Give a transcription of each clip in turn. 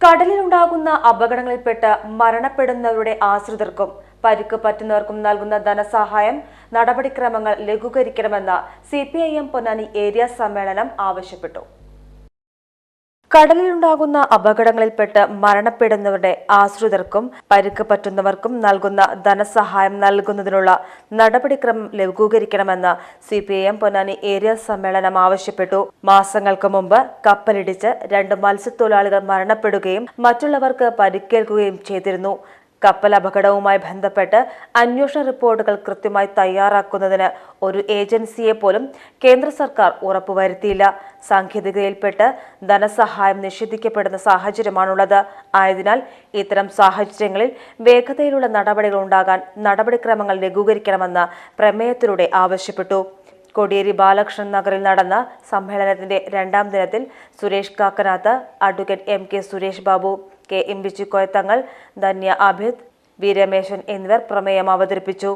കടലിലുണ്ടാകുന്ന അപകടങ്ങളിൽപ്പെട്ട് മരണപ്പെടുന്നവരുടെ ആശ്രിതർക്കും പരിക്ക് പറ്റുന്നവർക്കും നൽകുന്ന ധനസഹായം നടപടിക്രമങ്ങൾ ലഘൂകരിക്കണമെന്ന് C P I M Ponnani area സമ്മേളനം ആവശ്യപ്പെട്ടു. കടലിലുണ്ടാകുന്ന അപകടങ്ങളിൽപ്പെട്ട് മരണപ്പെടുന്നവരുടെ ആശ്രിതർക്കും പരുക്ക് പറ്റുന്നവർക്കും നൽകുന്ന ധനസഹായം നൽകുന്നതിനുള്ള നടപടിക്രമം ലഘൂകരിക്കണമെന്ന് C P I M Ponnani area സമ്മേളനം ആവശ്യപ്പെട്ടു. മാസങ്ങൾക്ക് മുമ്പ് കപ്പലിടിച്ച് രണ്ട് മത്സ്യത്തൊഴിലാളികൾ മരണപ്പെടുകയും മറ്റുള്ളവർക്ക് പരിക്കേൽക്കുകയും ചെയ്തിരുന്നു. കപ്പൽ അപകടവുമായി ബന്ധപ്പെട്ട് അന്വേഷണ റിപ്പോർട്ടുകൾ കൃത്യമായി തയ്യാറാക്കുന്നതിന് ഒരു ഏജൻസിയെ പോലും കേന്ദ്ര സർക്കാർ ഉറപ്പുവരുത്തിയില്ല. സാങ്കേതികതയിൽപ്പെട്ട് ധനസഹായം നിഷേധിക്കപ്പെടുന്ന സാഹചര്യമാണുള്ളത്. ആയതിനാൽ ഇത്തരം സാഹചര്യങ്ങളിൽ വേഗതയിലുള്ള നടപടികൾ ഉണ്ടാകാൻ നടപടിക്രമങ്ങൾ ലഘൂകരിക്കണമെന്ന് പ്രമേയത്തിലൂടെ ആവശ്യപ്പെട്ടു. കോടിയേരി ബാലകൃഷ്ണൻ നഗറിൽ നടന്ന സമ്മേളനത്തിന്റെ രണ്ടാം ദിനത്തിൽ Suresh Kakkanath advocate M K Suresh Babu K M Thangal Dhanya Abhith V Rameshan എന്നിവർ പ്രമേയം അവതരിപ്പിച്ചു.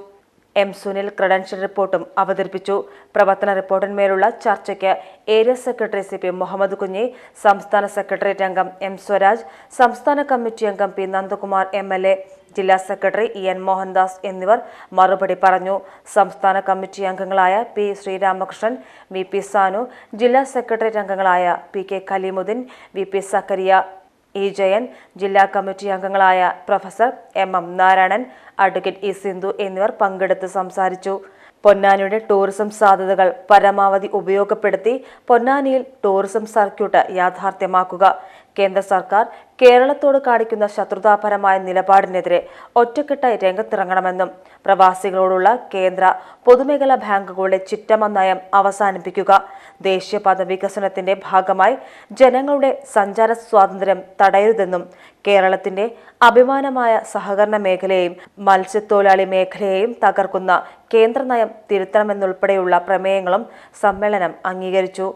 എം സുനിൽ ക്രെഡൻഷ്യൽ റിപ്പോർട്ടും അവതരിപ്പിച്ചു. പ്രവർത്തന റിപ്പോർട്ടിന്മേലുള്ള ചർച്ചയ്ക്ക് area secretary C P Muhammad Kunhi സംസ്ഥാന സെക്രട്ടേറിയറ്റ് അംഗം എം സ്വരാജ് സംസ്ഥാന കമ്മിറ്റി അംഗം P Nandakumar M L A ജില്ലാ സെക്രട്ടറി ഇ എൻ മോഹൻദാസ് എന്നിവർ മറുപടി പറഞ്ഞു. സംസ്ഥാന കമ്മിറ്റി അംഗങ്ങളായ P Sreeramakrishnan V P Sanu ജില്ലാ സെക്രട്ടേറിയറ്റ് അംഗങ്ങളായ P K Kaleemuddeen V P Sakkariya E Jayan ജില്ലാ കമ്മിറ്റി അംഗങ്ങളായ professor M M Narayanan advocate E Sindhu എന്നിവർ പങ്കെടുത്ത് സംസാരിച്ചു. പൊന്നാനിയുടെ ടൂറിസം സാധ്യതകൾ പരമാവധി ഉപയോഗപ്പെടുത്തി പൊന്നാനിയിൽ ടൂറിസം സർക്യൂട്ട് യാഥാർത്ഥ്യമാക്കുക. കേന്ദ്ര സർക്കാർ കേരളത്തോട് കാണിക്കുന്ന ശത്രുതാപരമായ നിലപാടിനെതിരെ ഒറ്റക്കെട്ടായി രംഗത്തിറങ്ങണമെന്നും പ്രവാസികളോടുള്ള കേന്ദ്ര പൊതുമേഖലാ ബാങ്കുകളുടെ ചിറ്റമ നയം അവസാനിപ്പിക്കുക ദേശീയപാത വികസനത്തിന്റെ ഭാഗമായി ജനങ്ങളുടെ സഞ്ചാര സ്വാതന്ത്ര്യം തടയരുതെന്നും കേരളത്തിന്റെ അഭിമാനമായ സഹകരണ മേഖലയെയും മത്സ്യത്തൊഴിലാളി മേഖലയെയും തകർക്കുന്ന കേന്ദ്ര നയം തിരുത്തണമെന്നുൾപ്പെടെയുള്ള പ്രമേയങ്ങളും സമ്മേളനം അംഗീകരിച്ചു.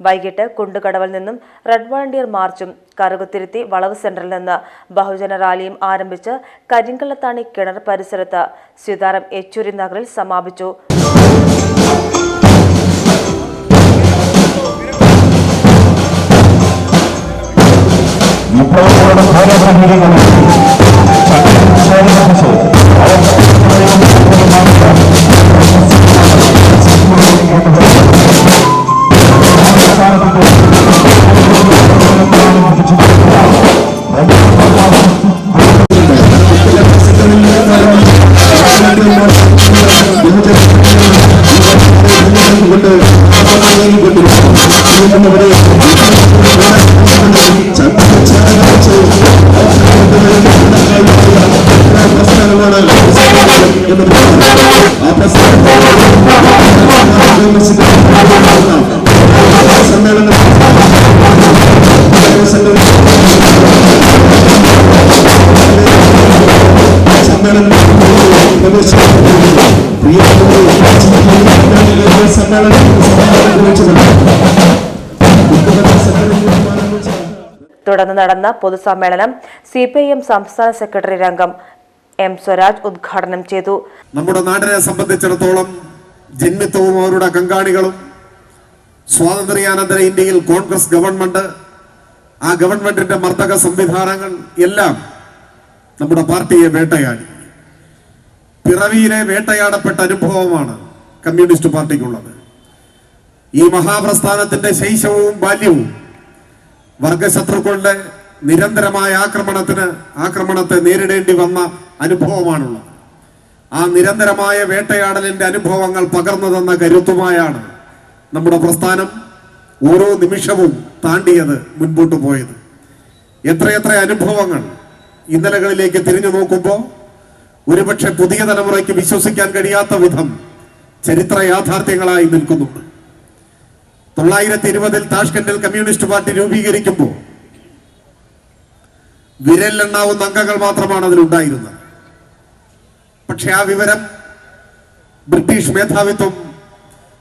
വൈകിട്ട് കുണ്ടുകടവിൽ നിന്നും റെഡ് വളണ്ടിയർ മാർച്ചും കറുകുത്തിരുത്തി വളവ് സെന്ററിൽ നിന്ന് ബഹുജന റാലിയും ആരംഭിച്ച് കരിങ്കള്ളത്താണി കിണർ പരിസരത്ത് സീതാറാം യെച്ചൂരി നഗറിൽ സമാപിച്ചു. വിപ്ലവങ്ങളുടെ ഘോരഭൂമികളിൽ ശരീരമിച്ച് തുടർന്ന് നടന്ന പൊതുസമ്മേളനം സി പി ഐ എം സംസ്ഥാന സെക്രട്ടറി രംഗം എം സ്വരാജ് ഉദ്ഘാടനം ചെയ്തു. നമ്മുടെ നാടിനെ സംബന്ധിച്ചിടത്തോളം ജന്മിത്വവും അവരുടെ കങ്കാണികളും സ്വാതന്ത്ര്യാനന്തര ഇന്ത്യയിൽ കോൺഗ്രസ് ഗവൺമെന്റ് ആ ഗവൺമെന്റിന്റെ മർദ്ദക സംവിധാനങ്ങൾ എല്ലാം നമ്മുടെ പാർട്ടിയെ വേട്ടയാടി. പിറവിയിലെ വേട്ടയാടപ്പെട്ട അനുഭവമാണ് കമ്മ്യൂണിസ്റ്റ് പാർട്ടിക്കുള്ളത്. ഈ മഹാപ്രസ്ഥാനത്തിന്റെ ശൈശവവും ബാല്യവും വർഗശത്രുക്കളുടെ നിരന്തരമായ ആക്രമണത്തിന് ആക്രമണത്തെ നേരിടേണ്ടി വന്ന അനുഭവമാണുള്ളത്. ആ നിരന്തരമായ വേട്ടയാടലിന്റെ അനുഭവങ്ങൾ പകർന്നു തന്ന കരുത്തുമായാണ് നമ്മുടെ പ്രസ്ഥാനം ഓരോ നിമിഷവും താണ്ടിയത് മുൻപോട്ട് പോയത്. എത്രയെത്ര അനുഭവങ്ങൾ ഇന്നലകളിലേക്ക് തിരിഞ്ഞു നോക്കുമ്പോൾ ഒരുപക്ഷെ പുതിയ തലമുറയ്ക്ക് വിശ്വസിക്കാൻ കഴിയാത്ത വിധം ചരിത്ര യാഥാർത്ഥ്യങ്ങളായി നിൽക്കുന്നുണ്ട്. തൊള്ളായിരത്തി ഇരുപതിൽ താഷ്കണ്ടിൽ കമ്മ്യൂണിസ്റ്റ് പാർട്ടി രൂപീകരിക്കുമ്പോൾ വിരലിലെണ്ണാവുന്ന അംഗങ്ങൾ മാത്രമാണ് അതിലുണ്ടായിരുന്നത്. പക്ഷെ ആ വിവരം ബ്രിട്ടീഷ് മേധാവിത്വം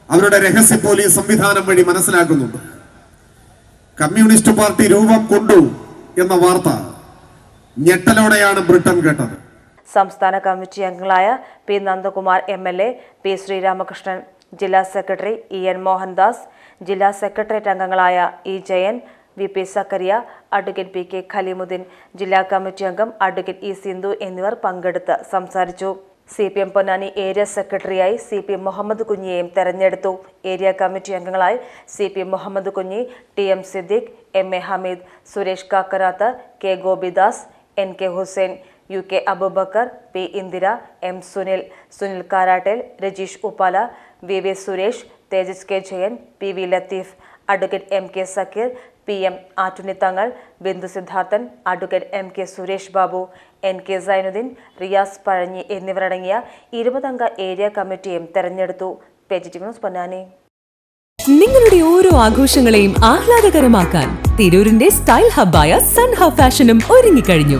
അവരുടെ രഹസ്യ പോലീസ് സംവിധാനം വഴി മനസ്സിലാക്കുന്നുണ്ട്. കമ്മ്യൂണിസ്റ്റ് പാർട്ടി രൂപം കൊണ്ടു എന്ന വാർത്ത ഞെട്ടലോടെയാണ് ബ്രിട്ടൻ കേട്ടത്. സംസ്ഥാന കമ്മിറ്റി അംഗങ്ങളായ P Nandakumar M L A P Sreeramakrishnan ജില്ലാ സെക്രട്ടറി ഇ എൻ മോഹൻദാസ് ജില്ലാ സെക്രട്ടേറിയറ്റ് അംഗങ്ങളായ E Jayan V P Zakariya advocate P K Khaleemuddin ജില്ലാ കമ്മിറ്റി അംഗം അഡ്വക്കേറ്റ് ഇ സിന്ധു എന്നിവർ പങ്കെടുത്ത് സംസാരിച്ചു. C P M Ponnani area സെക്രട്ടറിയായി സി പി മുഹമ്മദ് കുഞ്ഞിയെയും തെരഞ്ഞെടുത്തു. ഏരിയ കമ്മിറ്റി അംഗങ്ങളായി C P Muhammad Kunhi T M Siddique M A Hameed Suresh Kakkarath K Gopidas N K Hussain U K Abubakar P Indira M Sunil Sunil Karattel Rajeesh Uppala V V Suresh Thejas K Jayan P V Latheef advocate M K Sakeer P M Attunithangal Bindu Sidharthan advocate M K Suresh Babu N K Sainudheen Riyas Pazhanji എന്നിവരടങ്ങിയ ഇരുപതംഗ area കമ്മിറ്റിയും തെരഞ്ഞെടുത്തു. പൊന്നാനി. നിങ്ങളുടെ ഓരോ ആഘോഷങ്ങളെയും ആഹ്ലാദകരമാക്കാൻ തിരൂരിന്റെ style ഹബ്ബായ സൺ ഹബ് ഫാഷനും ഒരുങ്ങിക്കഴിഞ്ഞു.